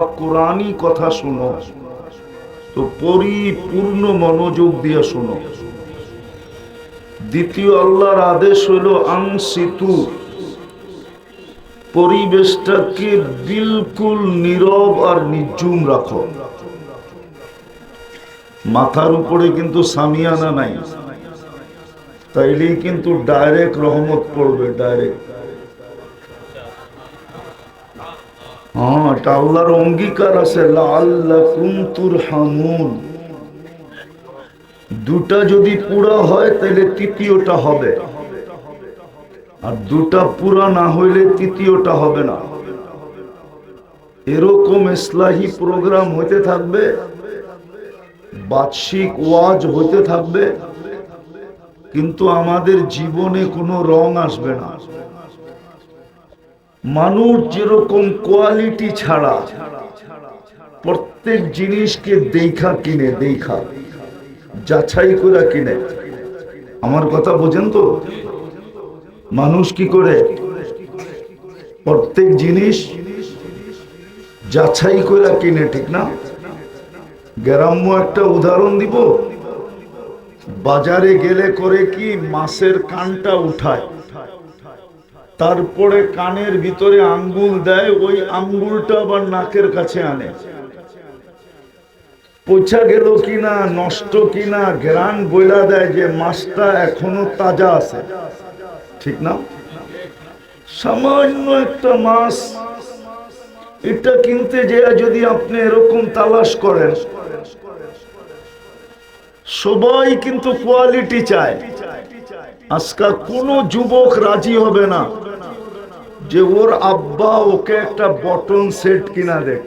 কোরআনই কথা শোনো, তো পরিপূর্ণ মনোযোগ দিয়ে শোনো। দ্বিতীয় আল্লাহর আদেশ হলো আংসিতু পরিবেশটাকে বিলকুল নীরব আর নির্জুম রাখো। মাথার উপরে কিন্তু সামিয়ানা নাই, তাইলেই কিন্তু ডাইরেক্ট রহমত পড়বে, ডাইরেক্ট। হ্যাঁ এটা আল্লাহর অঙ্গীকার আছে, লাআল্লাকুম তুরহামুন। দুটা যদি পুরা হয়, তাহলে তৃতীয়টা হবে। আর দুটা পুরা না হইলে তৃতীয়টা হবে না। এরকম ইসলাহি প্রোগ্রাম হইতে থাকবে বার্ষিক ওয়াজ হইতে থাকবে, কিন্তু আমাদের জীবনে কোনো রং আসবে না। মানুষ যেরকম কোয়ালিটি ছাড়া প্রত্যেক জিনিসকে দেখা কিনে, দেখা, যাচাই করে কিনে। আমার কথা বোঝেন তো? মানুষ কি করে? প্রত্যেক জিনিস যাচাই করে কিনে, ঠিক না? গ্রাম্য একটা উদাহরণ দিব। বাজারে গেলে করে কি মাছের কানটা উঠায়? তারপরে কানের ভিতরে আঙ্গুল দেয়, ওই আঙ্গুলটা আবার নাকের কাছে আনে। পচা গেল কিনা, নষ্ট কিনা গ্রান বইলা দেয় যে মাছটা এখনও তাজা আছে। ঠিক না? সামান্য একটা মাছ, এটা কিনতে যে যদি আপনি এরকম তালাশ করেন, সবাই কিন্তু কোয়ালিটি চায়। আজকাল কোনো যুবক রাজি হবে না। যে ওর আব্বা ওকে একটা বটন সেট কিনা দেখ।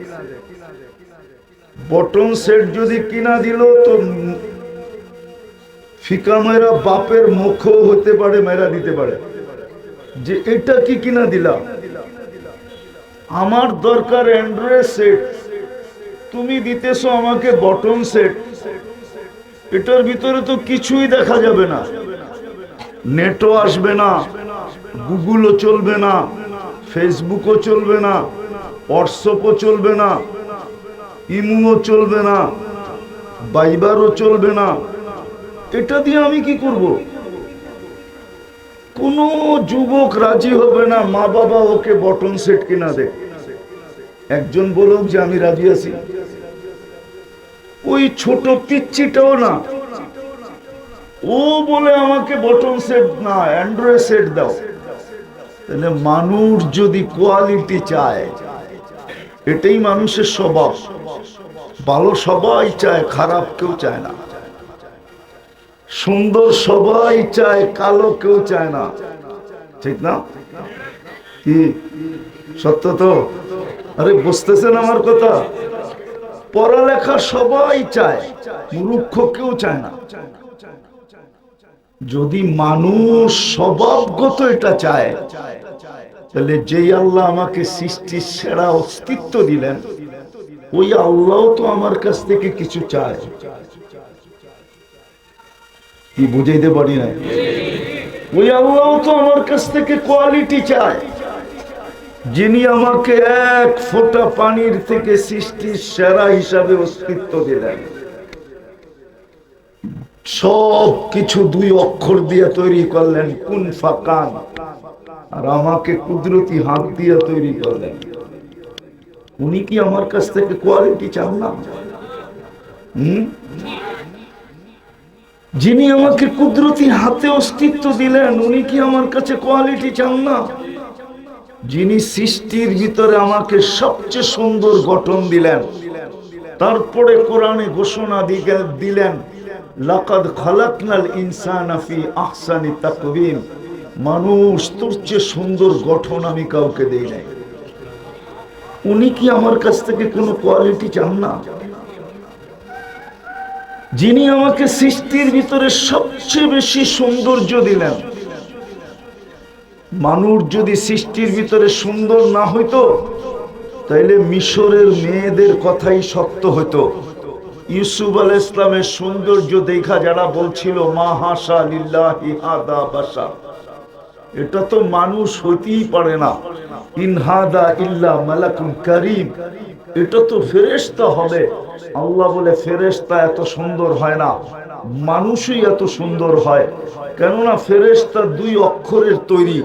বটন সেট যদি কিনা দিল তো ফিকা মেরা বাপের মুখও হতে পারে মেরা দিতে পারে। যে এটা কি কিনা দিলাম আমার দরকার অ্যান্ড্রয়েড সেট। তুমি দিতেছো আমাকে বটন সেট। এটার ভিতরে তো কিছুই দেখা যাবে না। নেটও আসবে না, গুগলও চলবে না, ফেসবুকও চলবে না, হোয়াটসঅ্যাপও চলবে না, ইমুও চলবে না, বাইবারও চলবে না। এটা দিয়ে আমি কি করব? কোনো যুবক রাজি হবে না মা বাবা ওকে বটন সেট কিনা দে একজন বলুক যে, আমি রাজি আছি। ওই ছোট পিচ্ছিটাও না ও বলে আমাকে বটন সেট না অ্যান্ড্রয়েড সেট দাও। তাহলে মানুষ যদি কোয়ালিটি চায়, এটাই মানুষের স্বভাব। ভালো সবাই চায়, খারাপ কেউ চায় না। সুন্দর সবাই চায়, কালো কেউ চায় না। ঠিক না? কি? সত্য তো? আরে, বুঝতেছেন আমার কথা? পড়ালেখা সবাই চায়, মূর্খ কেউ চায় না। যদি মানুষ স্বভাবগত এটা চায়, তাহলে যেই আল্লাহ আমাকে সৃষ্টির সেরা অস্তিত্ব দিলেন, ওই আল্লাহ তো আমার কাছ থেকে কিছু চায়। কি বুঝাইতে পারি না ওই আল্লাহ তো আমার কাছ থেকে কোয়ালিটি চায়। যিনি আমাকে এক ফোঁটা পানির থেকে সৃষ্টির সেরা হিসাবে অস্তিত্ব দিলেন। সব কিছু দুই অক্ষর দিয়ে তৈরি করলেন, কোন ফাকান আর আমাকে কুদরতি হাত দিয়ে তৈরি করলেন। উনি কি আমার কাছ থেকে কোয়ালিটি চান না? যিনি আমাকে কুদরতি হাতে অস্তিত্ব দিলেন, উনি কি আমার কাছে কোয়ালিটি চান না? যিনি সৃষ্টির ভিতরে আমাকে সবচেয়ে সুন্দর গঠন দিলেন, তারপরে কোরআনে ঘোষণা দিলেন লাকাদ খালাকনাল ইনসানা ফি আহসানি তাকবীম মানুষ তোর চেয়ে সুন্দর গঠন আমি কাউকে দেই নাই। উনি কি আমার কাছ থেকে কোনো কোয়ালিটি চান না? যিনি আমাকে সৃষ্টির ভিতরে সবচেয়ে বেশি সৌন্দর্য দিলেন। মানুষ যদি সৃষ্টির ভিতরে সুন্দর না হইতো, তাইলে মিশরের মেয়েদের কথাই সত্য হইতো। ইউসুফ আল ইসলামের সৌন্দর্য দেখা যারা বলছিল, মা হাসা লিল্লাহি বাসা। এটা তো মানুষ হইতেই পারে না। ইনহাদা ইল্লা মালাকুন করিম। এটা তো ফেরেশতা হবে। আল্লাহ বলে, ফেরেশতা এত সুন্দর হয় না। মানুষই এত সুন্দর হয়। কেননা ফেরেশতা দুই অক্ষরের তৈরি।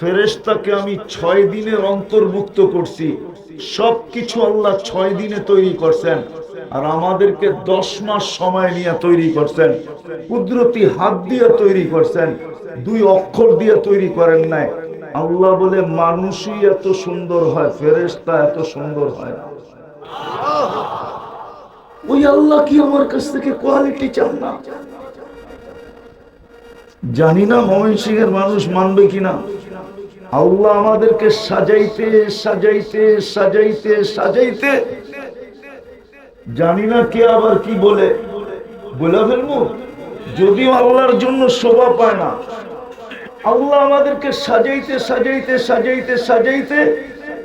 ফেরেশতাকে আমি ছয় দিনের অন্তর্ভুক্ত করছি। সব কিছু আল্লাহ ছয় দিনে তৈরি করছেন। আর আমাদেরকে দশ মাস সময় নিয়ে তৈরি করছেন। কুদরতি হাত দিয়ে তৈরি করছেন। দুই অক্ষর দিয়ে তৈরি করেন নাই। আল্লাহ বলে, মানুষই এত সুন্দর হয়, ফেরেশতা এত সুন্দর হয় ওই আল্লাহ কি আমার কাছ থেকে কোয়ালিটি চান না? জানি না মমিন সিং এর মানুষ মানবে কিনা। আল্লাহ আমাদেরকে সাজাইতে সাজাইতে সাজাইতে সাজাইতে জানি না কে আবার কি বলে। বলে ফেলব? যদিও আল্লাহর জন্য শোভা পায় না। আল্লাহ আমাদেরকে সাজাইতে সাজাইতে সাজাইতে সাজাইতে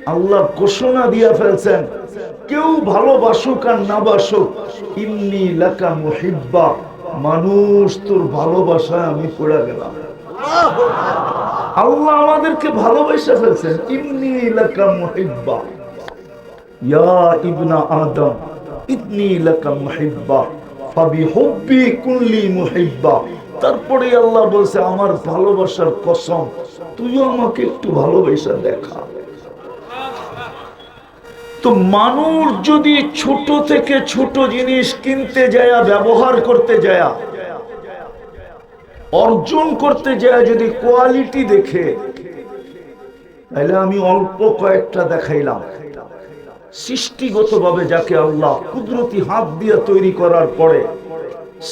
আল্লাহ ঘোষণা দিয়া ফেলছেন। কেউ ভালোবাসুক আর না বাসুক, ইন্নি লাকা মুহিব্বা। মানুষ তোর ভালোবাসায় আমি পড়ে গেলাম। আল্লাহ আমাদেরকে ভালোবাসা ফেলছেন, ইন্নি লাকা মুহিব্বা। ইয়া ইবনা আদম তারপরে আল্লাহ বলছে, আমার ভালোবাসার কসম, তুইও আমাকে একটু ভালোবাসা দেখা। তো মানুষ যদি ছোট থেকে ছোট জিনিস কিনতে যায়, ব্যবহার করতে যায়, অর্জন করতে যায়, যদি কোয়ালিটি দেখে, তাহলে আমি অল্প কয়েকটা দেখাইলাম। সৃষ্টিগতভাবে যাকে আল্লাহ কুদরতি হাত দিয়ে তৈরি করার পরে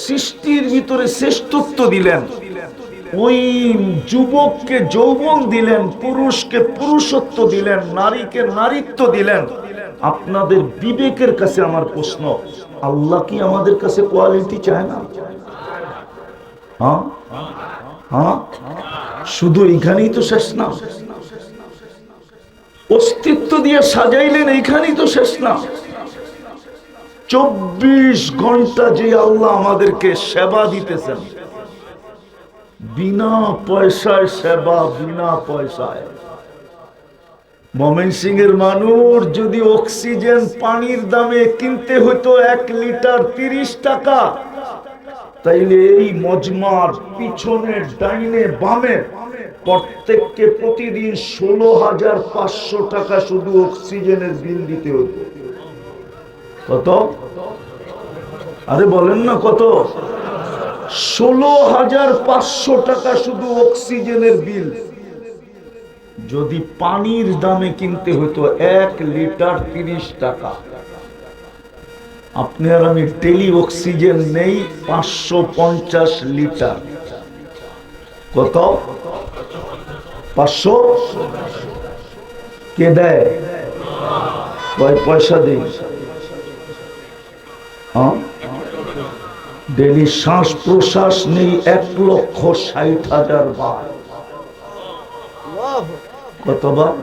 সৃষ্টির ভিতরে শ্রেষ্ঠত্ব দিলেন, ওই যুবককে যৌবন দিলেন, পুরুষকে পুরুষত্ব দিলেন, নারীকে নারীত্ব দিলেন। আপনাদের বিবেকের কাছে আমার প্রশ্ন, আল্লাহ কি আমাদের কাছে কোয়ালিটি চায় না? হ্যাঁ? হ্যাঁ? শুধু এইখানেই তো শেষ না। অস্তিত্ব দিয়ে সাজাইলেন, এইখানেই তো শেষ না। চব্বিশ ঘণ্টা যে আল্লাহ আমাদেরকে সেবা দিতেছেন, বিনা পয়সায় সেবা, বিনা পয়সায়। মমেন সিং এর মানুষ যদি অক্সিজেন পানির দামে কিনতে হতো এক লিটার তিরিশ টাকা, তাইলে এই মজমার পিছনের ডাইনে বামে প্রত্যেককে প্রতিদিন ষোলো হাজার পাঁচশো টাকা শুধু অক্সিজেনের বিল দিতে হতো। কত? আরে বলেন না কত? ষোলো হাজার পাঁচশো টাকা শুধু অক্সিজেনের বিল। যদি পানির দামে কিনতে হতো এক লিটার তিরিশ টাকা। আপনি আর আমি টেলি অক্সিজেন নেই, পাঁচশো পঞ্চাশ লিটার। কত? পাঁচশো? কে দেয়? পয়সা দিই? হ্যাঁ? ডেলি শ্বাস প্রশ্বাস নেই এক লক্ষ ষাট হাজার বার। কতবার?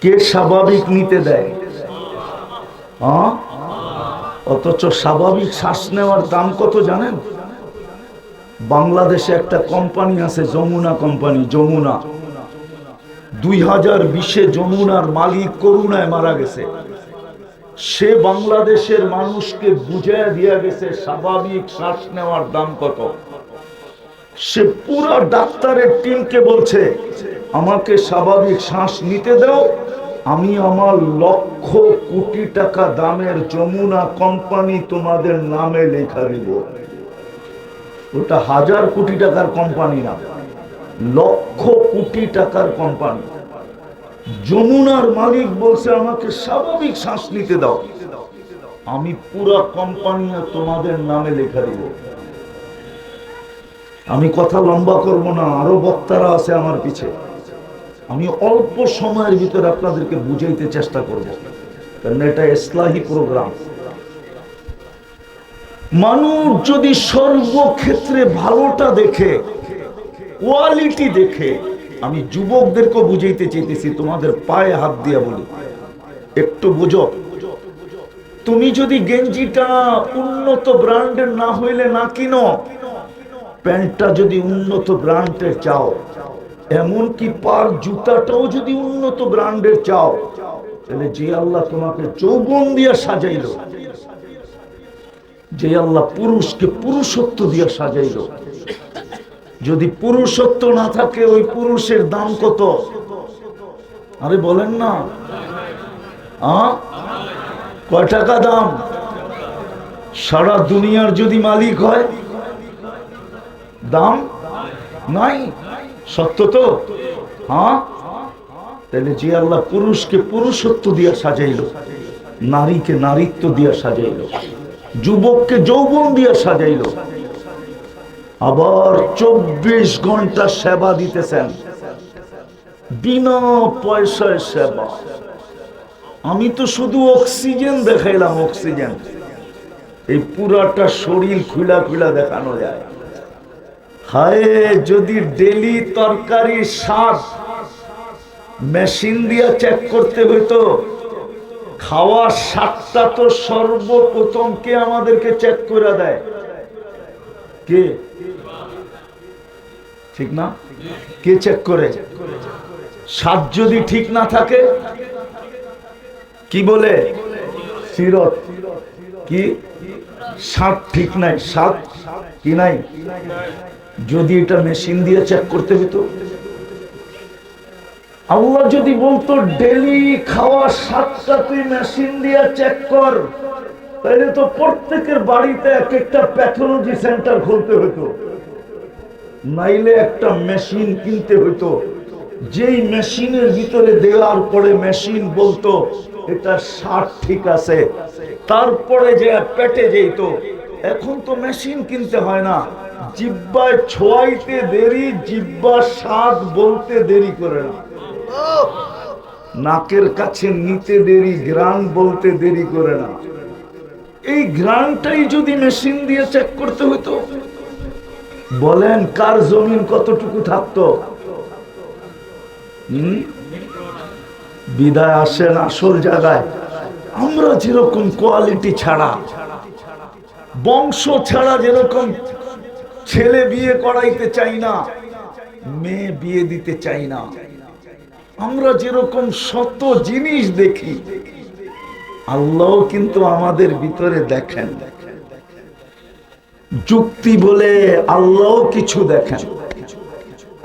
কে স্বাভাবিক নিতে দেয়? হ্যাঁ? অথচ স্বাভাবিক শ্বাস নেওয়ার দাম কত জানেন? বাংলাদেশে একটা কোম্পানি আছে, যমুনা কোম্পানি, যমুনা। দুই হাজার বিশে যমুনার মালিক করুণায় মারা গেছে। সে বাংলাদেশের মানুষকে বুঝাইয়া দিয়া গেছে, স্বাভাবিক শ্বাস নেওয়ার দাম কত। সে পুরো ডাক্তারের টিমকে বলছে, আমাকে স্বাভাবিক শ্বাস নিতে দাও, আমি আমার লক্ষ কোটি টাকা দামের যমুনা কোম্পানি তোমাদের নামে লেখা দিব। ওটা হাজার কোটি টাকার কোম্পানি না, লক্ষ কোটি টাকার কোম্পানি যমুনার মালিক বলছে, আমাকে স্বাভাবিক শ্বাস নিতে দাও। আমি পুরা কোম্পানি তোমাদের নামে লেখা দিব। আমি কথা লম্বা করব না, আরও বক্তারা আছে আমার পিছে। আমি অল্প সময়ের ভিতরে আপনাদেরকে বুঝাইতে চেষ্টা করব। কারণ এটা ইসলাহী প্রোগ্রাম মানুষ যদি সর্বক্ষেত্রে ভালোটা দেখে কোয়ালিটি দেখে, আমি যুবকদেরকে বুঝাইতে চাইতেছি, তোমাদের পায়ে হাত দিয়া বলি। একটু বুঝো। তুমি যদি গেঞ্জিটা উন্নত ব্র্যান্ডের না হইলে না কিনো, প্যান্টটা যদি উন্নত ব্র্যান্ডের চাও, এমনকি পার জুতাটাও যদি উন্নত ব্র্যান্ডের চাও, তাহলে যে আল্লাহ তোমাকে যৌবন দিয়া সাজাইল। যে আল্লাহ পুরুষকে পুরুষত্ব দিয়া সাজাইল। যদি পুরুষত্ব না থাকে, ওই পুরুষের দাম কত? আরে বলেন না। কয় টাকা দাম? সারা দুনিয়ার যদি মালিক হয়, দাম নাই? সত্য তো? হ্যাঁ তাহলে যে আল্লাহ পুরুষকে পুরুষত্ব দিয়া সাজাইল, নারীকে নারীত্ব দিয়া সাজাইল। যুবককে যৌবন দিয়ে সাজাইল। আবার চব্বিশ ঘণ্টা সেবা দিতেছেন। বিনা পয়সায় সেবা। আমি তো শুধু অক্সিজেন দেখাইলাম, অক্সিজেন। এই পুরাটা শরীর খুলা খুলা দেখানো যায়। হায়, যদি ডেলি তরকারি স্বাদ মেশিন দিয়ে চেক করতে হইতো খাওয়ার স্বাদটা তো সর্বপ্রথম কে আমাদেরকে চেক করে দেয়? কে? ঠিক না? কে চেক করে? স্বাদ যদি ঠিক না থাকে, কি বলে? সিরত। কি? স্বাদ ঠিক নাই। স্বাদ কি নাই? যদি এটা মেশিন দিয়ে চেক করতে হতো আল্লাহ যদি বলতো ডেলি খাওয়া সাতটা তুই মেশিন দিয়ে চেক কর। তাহলে তো প্রত্যেকের বাড়িতে এক একটা প্যাথোলজি সেন্টার খুলতে হতো নাইলে একটা মেশিন কিনতে হতো যেই মেশিনের ভিতরে দেওয়ার পরে মেশিন বলতো, এটা ষাট ঠিক আছে। তারপরে যে পেটে যেত, এখন তো মেশিন কিনতে হয় না। জিব্বায় ছোয়াইতে দেরি, জিব্বা স্বাদ বলতে দেরি করে না। নাকের কাছে নিতে দেরি গ্রান বলতে দেরি করে না। এই গ্রানটাই যদি মেশিন দিয়ে চেক করতে হতো বলেন কার জমিন কতটুকু থাকতো? বিদায় আসেন আসল জায়গায়। আমরা যেরকম কোয়ালিটি ছাড়া, বংশ ছাড়া যেরকম ছেলে বিয়ে করাইতে চাই না, মেয়ে বিয়ে দিতে চাই না। আমরা যেরকম শত জিনিস দেখি, আল্লাহ কিন্তু আমাদের ভিতরে দেখেন। যুক্তি বলে আল্লাহ কিছু দেখেন।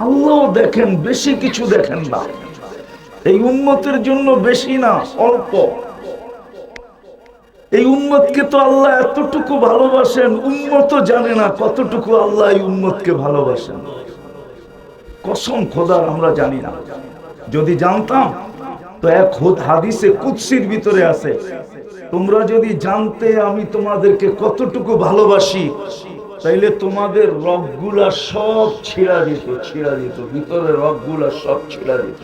আল্লাহ দেখেন, বেশি কিছু দেখেন না। এই উন্মতের জন্য বেশি না, অল্প। এই উন্মতকে তো আল্লাহ এতটুকু ভালোবাসেন উন্মত জানে না কতটুকু আল্লাহ এই উন্মতকে ভালোবাসেন। কসম খোদার, আমরা জানি না। যদি জানতাম, তো এক হুদ হাদিসে কুৎসির ভিতরে আছে। তোমরা যদি জানতে আমি তোমাদেরকে কতটুকু ভালোবাসি, তাইলে তোমাদের রগগুলা সব ছিঁড়া দিত ছিঁড়া দিত, ভিতরে রগগুলা সব ছিঁড়া দিত।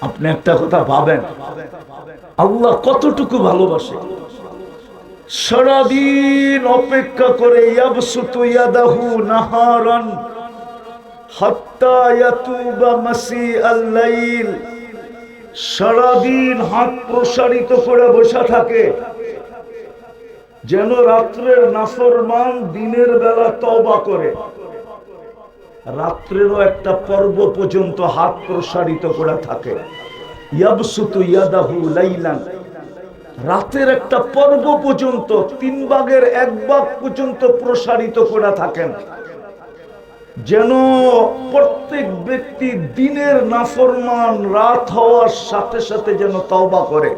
আপনি একটা কথা ভাবেন, আল্লাহ কতটুকু ভালোবাসে? সারাদিন অপেক্ষা করে ইয়াবসুতু ইয়াদাহু নাহারান হাত্তা ইয়াতুবা মাসি আল-লাইল সারাদিন হাত প্রসারিত করে বসে থাকে। যেন রাত্রের নাফরমান দিনের বেলা তবা করে। রাত্রেরও একটা পর্ব পর্যন্ত হাত প্রসারিত করে থাকে। রাতের একটা পর্ব পর্যন্ত, তিন ভাগের এক ভাগ পর্যন্ত প্রসারিত করে থাকেন। যেন প্রত্যেক ব্যক্তি দিনের নাফরমান, রাত হওয়ার সাথে সাথে যেন তওবা করে।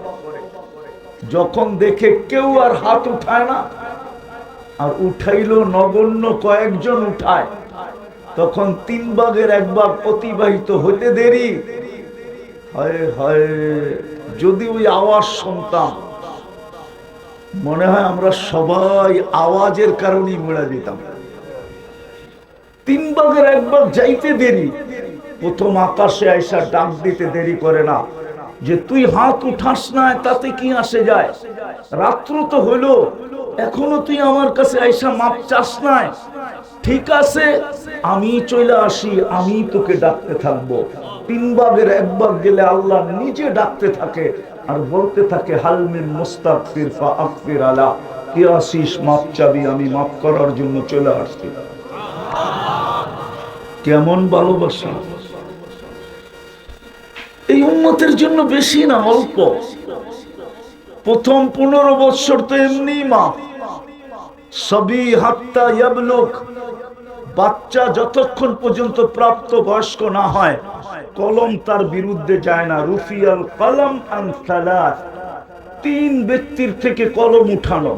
যখন দেখে কেউ আর হাত উঠায় না, আর উঠাইলো নগণ্য কয়েকজন উঠায়, তখন তিন ভাগের এক ভাগ অতিবাহিত হতে দেরি। হয় হয়, যদি ওই আওয়াজ শুনতাম, মনে হয় আমরা সবাই আওয়াজের কারণেই মেরা যেতাম। তিন ভাগের এক ভাগ যাইতে দেরি। প্রথম আকাশে আইসা ডাক দিতে দেরি করে না। যে তুই হাত উঠাস না, তাতে কি আসে যায়? রাত্র তো হইল, এখনও তুই আমার কাছে আইসা মাপ চাস নাই। ঠিক আছে, আমি চলে আসি, আমি তোকে ডাকতে থাকব। তিন বাগের এক ভাগ গেলে আল্লাহ নিজে ডাকতে থাকে আর বলতে থাকে হালমিন মুস্তাকফির ফা আকফির আলা। কি আসিস, মাপ চাবি, আমি মাপ করার জন্য চলে আসছি। কেমন ভালোবাসা? এই উন্মতের জন্য বেশি না, অল্প। প্রথম পনেরো বৎসর তো এমনি মা। সবই হাত্তা ইয়াবলুক বাচ্চা যতক্ষণ পর্যন্ত প্রাপ্ত বয়স্ক না হয়, কলম তার বিরুদ্ধে যায় না। রুফিয়াল কলম তিন ব্যক্তির থেকে কলম উঠানো।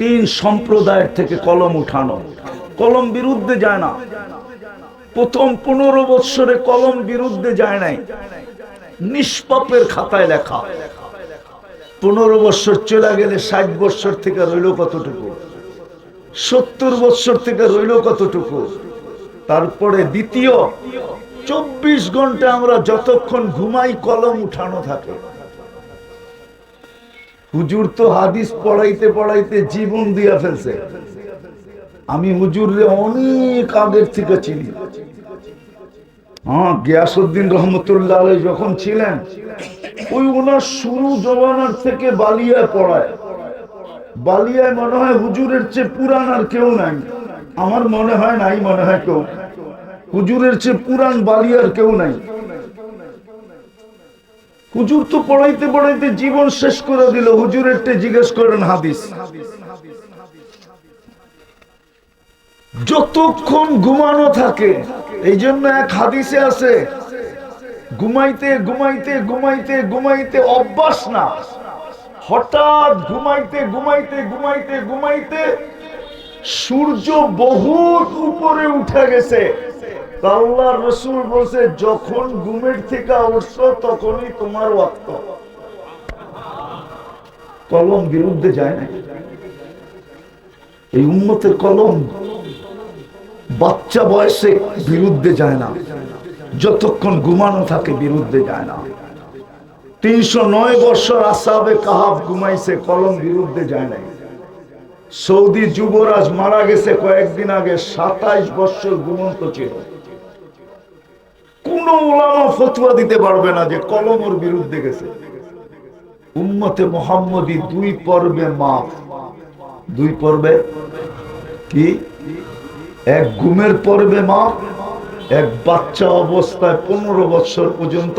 তিন সম্প্রদায়ের থেকে কলম উঠানো। কলম বিরুদ্ধে যায় না। প্রথম পনেরো বৎসরে কলম বিরুদ্ধে যায় নাই। নিষ্পাপের খাতায় লেখা। পনেরো বৎসর চলে গেলে ষাট বৎসর থেকে রইল কতটুকু? সত্তর বৎসর থেকে রইল কতটুকু? তারপরে দ্বিতীয়, চব্বিশ ঘণ্টা আমরা যতক্ষণ ঘুমাই কলম উঠানো থাকে। হুজুর তো হাদিস পড়াইতে পড়াইতে জীবন দিয়া ফেলছে। আমি হুজুরে অনেক আগের থেকে চিনি। হ্যাঁ গিয়াসুদ্দিন রহমতুল্লাহ যখন ছিলেন, ওই ওনার শুরু জমানার থেকে বালিয়ায় পড়ায়। বালিয়ায় মনে হয় হুজুরের চেয়ে পুরান আর কেউ নাই। আমার মনে হয় নাই, মনে হয় কেউ হুজুরের চেয়ে পুরান বালিয়ার কেউ নাই। হুজুর তো পড়াইতে পড়াইতে জীবন শেষ করে দিল। হুজুরের জিজ্ঞেস করেন হাদিস। যতক্ষণ ঘুমানো থাকে এই জন্য এক হাদিসে আছে, ঘুমাইতে ঘুমাইতে ঘুমাইতে ঘুমাইতে অভ্যাস না। হঠাৎ ঘুমাইতে ঘুমাইতে ঘুমাইতে ঘুমাইতে সূর্য বহুত উপরে উঠে গেছে। আল্লাহ রসুল বলছে, যখন ঘুমের থেকে উঠছো, তখনই তোমার ওয়াক্ত কলম বিরুদ্ধে যায় না এই উন্মতের কলম বাচ্চা বয়সে বিরুদ্ধে যায় না। যতক্ষণ ঘুমানো থাকে, বিরুদ্ধে যায় না। তিনশো নয় বছর আসাবে কাহাব ঘুমাইছে, কলম বিরুদ্ধে যায় নাই। সৌদি যুবরাজ মারা গেছে কয়েকদিন আগে, সাতাইশ বছর ঘুমন্ত ছিল। কোন ওলামা ফতুয়া দিতে পারবে না যে কলম ওর বিরুদ্ধে গেছে। উম্মতে মোহাম্মদী দুই পর্বে মাফ। দুই পর্বে? কি? এক ঘুমের পর্বে মা, এক বাচ্চা অবস্থায় পনেরো বছর পর্যন্ত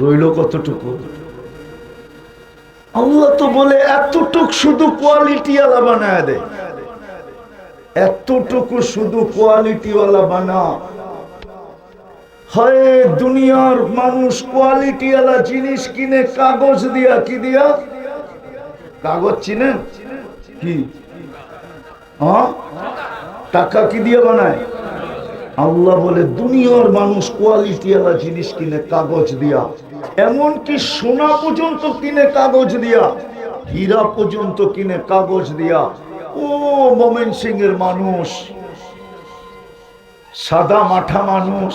রইল কতটুকু? আল্লাহ তো বলে, এতটুক শুধু কোয়ালিটি আলা বানায় দেয় এতটুকু শুধু কোয়ালিটি ওয়ালা বানা। হয়, দুনিয়ার মানুষ কোয়ালিটি ওয়ালা জিনিস কিনে, কাগজ দিয়া কি দিয়া? কাগজ চিনেন? কি? হ্যাঁ টাকা কি দিয়ে বানায়? আল্লাহ বলে, দুনিয়ার মানুষ কোয়ালিটি ওয়ালা জিনিস কিনে কাগজ দিয়া। এমন কি সোনা পর্যন্ত কিনে কাগজ দিয়া। হীরা পর্যন্ত কিনে কাগজ দিয়া। ও মোমেন সিং এর মানুষ, সাদা মাঠা মানুষ,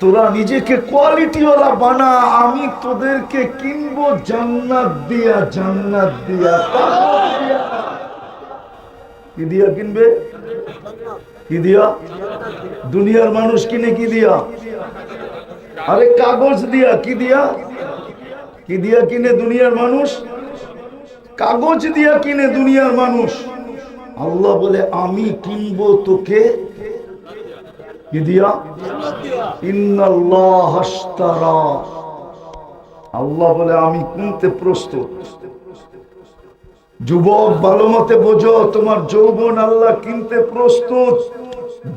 তোরা নিজেকে কোয়ালিটিওয়ালা বানা। আমি তোদেরকে কিনবো জান্নাত দিয়া জান্নাত দিয়া। কি দিয়া কিনবে? কি দিয়া? দুনিয়ার মানুষ কিনে কি দিয়া? আরে কাগজ দিয়া, কি দিয়া? কি দিয়া কিনে দুনিয়ার মানুষ? কাগজ দিয়া কিনে দুনিয়ার মানুষ। আল্লাহ বলে, আমি কিনবো তোকে। কি দিয়া? ইন্নাল্লাহ আল্লাহ বলে, আমি কিনতে প্রস্তুত। যুবক, ভালো মতে বোঝো, তোমার যৌবন আল্লাহ কিনতে প্রস্তুত।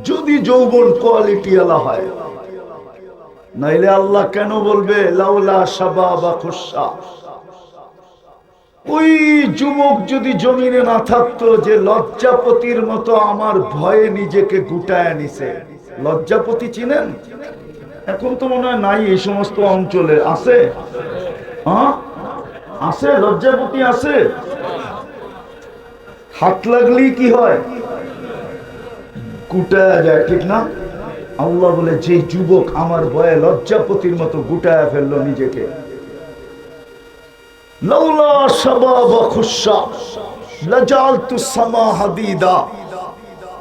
যদি যৌবন কোয়ালিটি আলা হয়। নাইলে আল্লাহ কেন বলবে, লাউলা সাবা বা খুশা। ওই যুবক যদি জমিনে না থাকতো, যে লজ্জাপতির মতো আমার ভয়ে নিজেকে গুটায় নিছে। লজ্জাপতি চিনেন? এখন তো মনে হয় নাই, এই সমস্ত অঞ্চলে আছে। হ্যাঁ? আছে? লজ্জাপতি আছে? হাত লাগলেই কি হয়? গুটায়া যায়, ঠিক না? আল্লাহ বলে, যে যুবক আমার ভয়ে লজ্জাপতির মতো গুটায় ফেলল নিজেকে। লাজালতু সামা হাদিদা।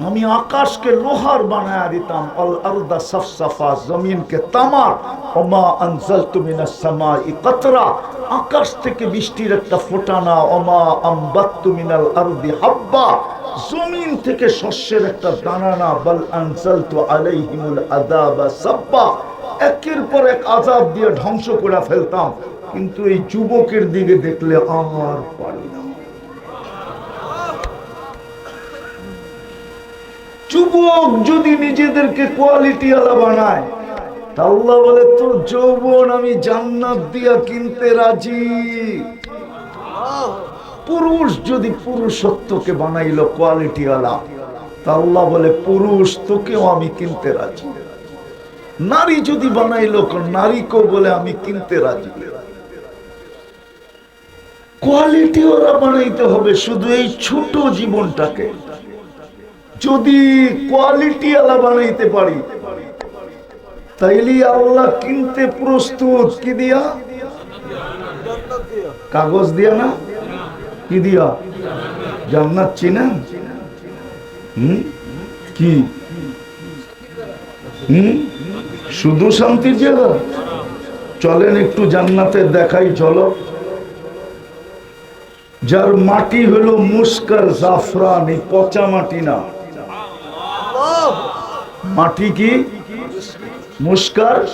আমি আকাশকে লোহার বানায়া দিতাম। আল আরদা সফসফা, জমিনকে তামার। ওমা আনজালতু মিনাস সামাই কাতরা। আকাশ থেকে বৃষ্টির একটা ফোঁটানা। ওমা আমবাত্তু মিনাল আরদি হাব্বা। জমিন থেকে শস্যের একটা দানা না বল আনসালতু আলাইহিমুল আযাবা সাব্বা। একের পর এক আযাব দিয়ে ধ্বংস করে ফেলতাম। কিন্তু এই যুবকের দিকে দেখলে আমার পারি না। যুবক যদি নিজেদেরকে কোয়ালিটি আলা বানায় আল্লাহ বলে, তোর যৌবন আমি জান্নাত দিয়া কিনতে রাজি। পুরুষ যদি পুরুষত্বকে বানাইলো কোয়ালিটি আলা আল্লাহ বলে, পুরুষ তোকেও আমি কিনতে রাজি। নারী যদি বানাইলো, নারীকেও বলে, আমি কিনতে রাজি। কোয়ালিটি ওরা বানাইতে হবে, শুধু এই ছোট জীবনটাকে। যদি কোয়ালিটি আলা বানাইতে পারি তাইলে আল্লাহ কিনতে প্রস্তুত। কি দিয়া? কাগজ দিয়া না? কি দিয়া? জান্নাত চিনেন? হুম? কি? হুম? শুধু শান্তির জায়গা? চলেন একটু জান্নাতের দেখাই, চলো। যার মাটি হলো মুস্কার জাফরান, পচা মাটি না। মাটি কি? মুস্কার?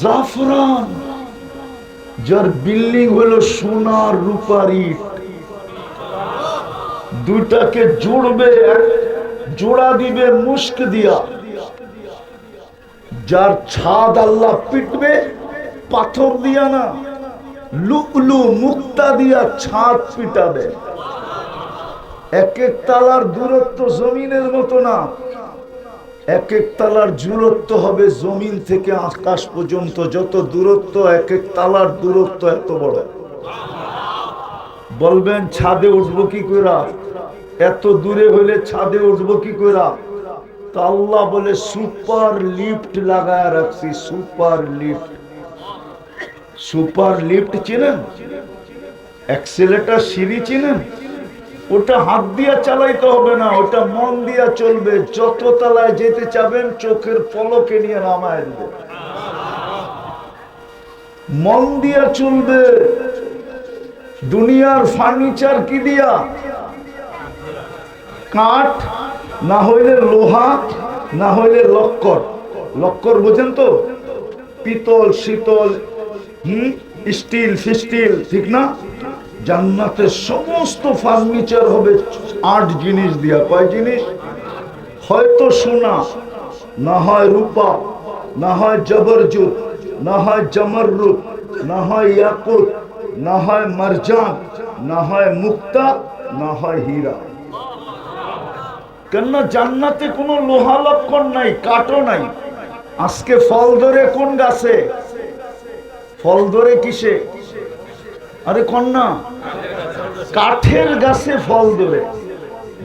জাফরান। যার বিল্ডিং হলো সোনার রূপার ইট। দুইটাকে জুড়বে জোড়া দিবে, মুস্ক দিয়া। যার ছাদ আল্লাহ পিটবে, পাথর দিয়া না। লুকলু মুক্তা দিয়া ছাদ পিটাবে। এক এক তালার দূরত্ব জমিনের মতো না। এক এক তালার দূরত্ব হবে জমিন থেকে আকাশ পর্যন্ত। যত দূরত্ব এক এক তালার দূরত্ব এত বড়। বলবেন, ছাদে উঠবো কি কইরা? এত দূরে হইলে ছাদে উঠবো কি কইরা? তা বলে, সুপার লিফট লাগায় রাখছি, সুপার লিফট। সুপার লিফট চিনেন? অ্যাক্সিলেটার সিঁড়ি চিনেন? ওটা হাত দিয়া চালাইতে হবে না, ওটা মন দিয়া চলবে। যত তলায় যেতে চাবেন, চোখের পলকে নিয়ে নামায় দিবে মন দিয়া চলবে। দুনিয়ার ফার্নিচার কি দিয়া? কাঠ, না হইলে লোহা, না হইলে লক্কর। লক্কর বোঝেন তো? পিতল, শীতল, হুম? স্টিল, ফিস্টিল, ঠিক না? জান্নাতের সমস্ত ফার্নিচার হবে আট জিনিস দিয়া। কয় জিনিস? হয়তো সোনা, না হয় রূপা, না হয় জবরজুত, না হয় জমররুত না হয় ইয়াকুত, না হয় মারজান না হয় মুক্তা, না হয় হীরা। কেননা জান্নাতে কোনো লোহা লক্ষণ নাই কাটো নাই। আজকে ফল ধরে কোন গাছে? ফল ধরে কিসে? আরে কন্যা, কাঠের গাছে ফল ধরে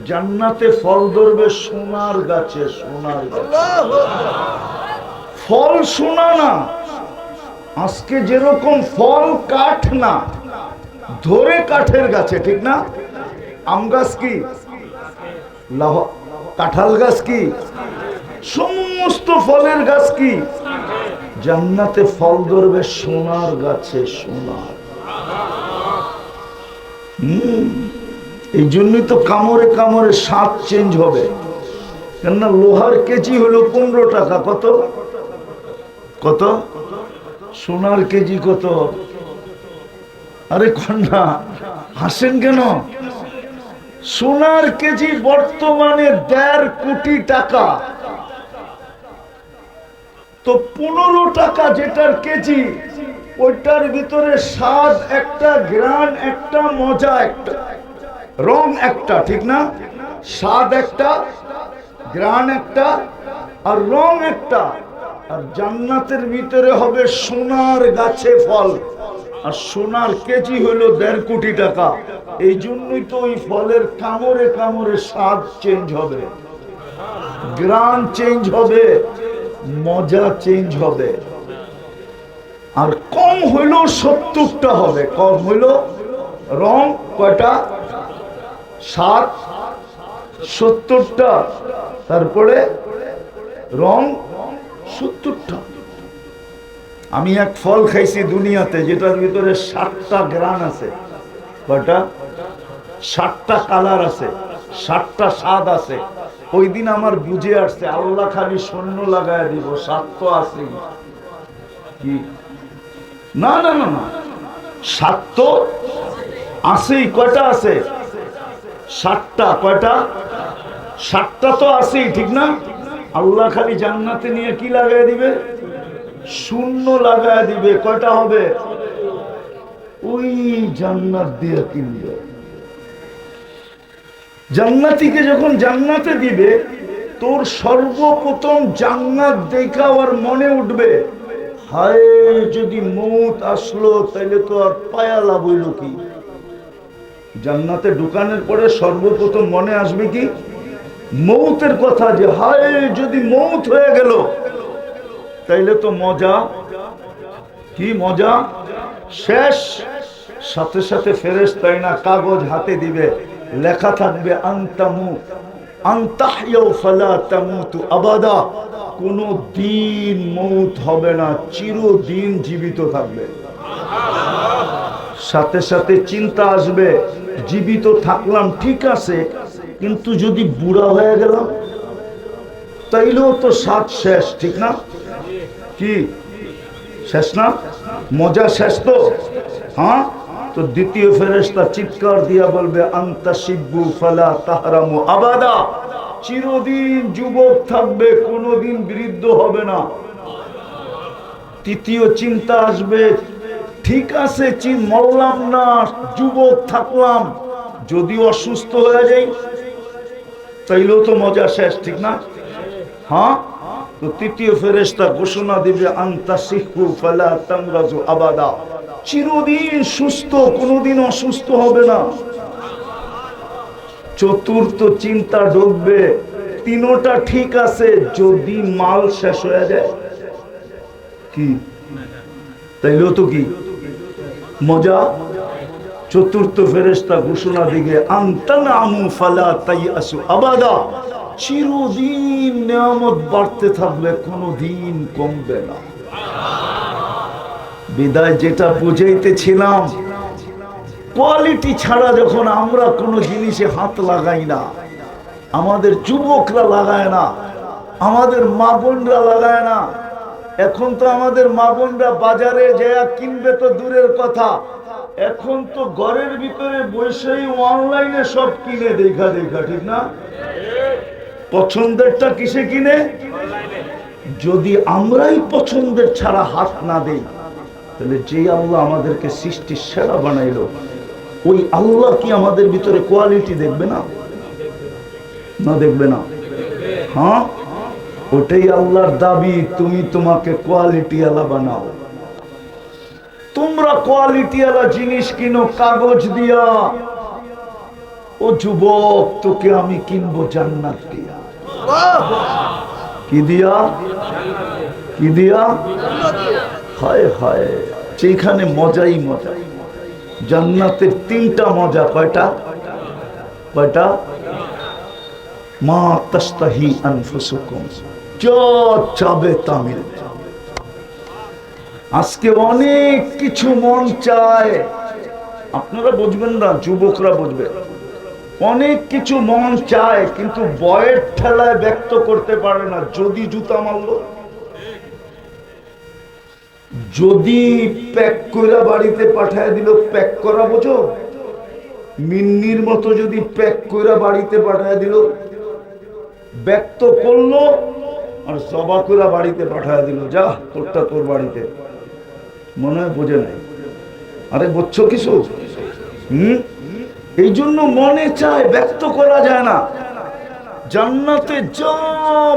জান্নাতে ফল ধরবে সোনার গাছে সোনার ফল সোনা না, আজকে যেরকম ফল কাঠ না, ধরে কাঠের গাছে, ঠিক না? আম গাছ কি? কাঁঠাল গাছ কি? সমস্ত ফলের গাছ কি? জান্নাতে ফল ধরবে সোনার গাছে সোনার এই জন্যই তো কামড়ে কামড়ে স্বাদ চেঞ্জ হবে। কেননা লোহার কেজি হলো পনেরো টাকা, কত? কত? সোনার কেজি কত? আরে কন্যা, হাসেন কেন? সোনার কেজি বর্তমানে দেড় কোটি টাকা। তো পনেরো টাকা যেটার কেজি ওইটার ভিতরে স্বাদ একটা গ্রান একটা, মজা একটা, রং একটা, ঠিক না? স্বাদ একটা গ্রান একটা আর রং একটা। আর জান্নাতের ভিতরে হবে সোনার গাছে ফল। আর সোনার কেজি হলো দেড় কোটি টাকা। এই জন্যই তো ওই ফলের কামড়ে কামড়ে স্বাদ চেঞ্জ হবে। গ্রান চেঞ্জ হবে, মজা চেঞ্জ হবে। আর কম হইলেও সত্তরটা হবে, কম হইল রং কয়টা? সাত, সত্তরটা। তারপরে রং সত্তরটা। আমি এক ফল খাইছি দুনিয়াতে, যেটার ভিতরে সাতটা গ্রান আছে। কয়টা? সাতটা কালার আছে সাতটা স্বাদ আছে। ওই দিন আমার বুঝে আসছে, আল্লাহ খালি সৈন্য লাগায় দিব সাত তো আছে কি? না না না না। সাত তো আছেই, কয়টা আছে? সাতটা, কয়টা? সাতটা তো আছেই, ঠিক না? আল্লাহ খালি জান্নাতে নিয়ে কি লাগাই দিবে? শূন্য লাগায় দিবে। কয়টা হবে? ওই জান্নাত দিয়ে কিনবে। জান্নাতিকে যখন জান্নাতে দিবে, তোর সর্বপ্রথম জান্নাত দেখা আর মনে উঠবে। হায়, যদি মৌত আসলো, তাইলে তো আর পায়া লাভ হইল কি? জান্নাতে ঢুকানোর পরে সর্বপ্রথম মনে আসবে কি? মৌতের কথা যে, হায়, যদি মৌত হয়ে গেল, তাইলে তো মজা। কি মজা? শেষ। সাথে সাথে ফেরেস তাই না কাগজ হাতে দিবে, লেখা থাকবে, আন্তামু। চিন্তা আসবে, জীবিত থাকলাম ঠিক আছে, কিন্তু যদি বুড়া হয়ে গেলাম, তাইলেও তো সাত শেষ, ঠিক না? কি? শেষ না? মজা শেষ তো? হ্যাঁ? তো দ্বিতীয় ফেরেশতা চিৎকার দিয়া বলবে, আন্তা শিব্বু ফালা তাহারামু আবাদা। চিরদিন যুবক থাকবে, কোনোদিন বৃদ্ধ হবে না। তৃতীয় চিন্তা আসবে, ঠিক আছে মরলাম না, যুবক থাকলাম, যদি অসুস্থ হয়ে যাই, তাইলেও তো মজা শেষ, ঠিক না? হ্যাঁ? তো তৃতীয় ফেরেশতা ঘোষণা দিবে, আন্তা শিখু ফালা তামরাজু আবাদা। চিরদিন সুস্থ, কোনোদিন অসুস্থ হবে না। চতুর্থ চিন্তা ঢুকবে, তিনোটা ঠিক আছে, যদি মাল শেষ হয়ে যায়। কি? তাইলেও তো কি? মজা? চতুর্থ ফেরেস্তা ঘোষণা দিকে আমু ফালা তাই আসু আবাদা। চিরদিন নিয়ামত বাড়তে থাকবে কোনো দিন কমবে না। বিদায় যেটা বুঝাইতেছিলাম কোয়ালিটি ছাড়া যখন আমরা কোনো জিনিসে হাত লাগাই না, আমাদের যুবকরা লাগায় না, আমাদের মা বোনরা লাগায় না, এখন তো আমাদের মা বোনরা বাজারে যায় কিনবে তো দূরের কথা, এখন তো ঘরের ভিতরে বসেই অনলাইনে সব কিনে দেখা দেখা, ঠিক না? পছন্দেরটা কিসে কিনে? যদি আমরাই পছন্দের ছাড়া হাত না দেই তাহলে যে আল্লাহ আমাদেরকে সৃষ্টির সেরা বানাইলো ওই আল্লাহ কি আমাদের ভিতরে কোয়ালিটি দেখবে না? না দেখবে না? হ্যাঁ? ওটাই আল্লাহর দাবি তুমি তোমাকে কোয়ালিটি আলা বানাও। তোমরা কোয়ালিটি আলা জিনিস কিনো কাগজ দিয়া। ও যুবক তোকে আমি কিনবো জান্নাত দিয়া। কি দিয়া? কি দিয়া। হায় হায়। সেইখানে মজাই মজা। জান্নাতের তিনটা মজা, কয়টা? কয়টা? মা তাস্তাহি আনফুসুকুম। চাবে তা মিলবে আজকে অনেক কিছু মন চায়। আপনারা বুঝবেন না, যুবকরা বুঝবে। অনেক কিছু মন চায়, কিন্তু বয়ের ঠেলায় ব্যক্ত করতে পারে না। যদি জুতা মারলো যদি প্যাক কইরা বাড়িতে পাঠায় দিল, প্যাক করা বোঝো? মিন্নির মতো যদি প্যাক কইরা বাড়িতে পাঠায় দিল, ব্যক্ত করল আর সবা কইরা বাড়িতে পাঠায় দিল। যা, তোরটা তোর বাড়িতে। মনে হয় বোঝে নাই। আরে বুঝছ কিছু? হুম? এই জন্য মনে চায়, ব্যক্ত করা যায় না। জান্নাতে যা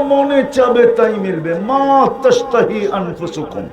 মনে চাবে তাই মিলবে। মা তস্তাহি আনফুসুকুম।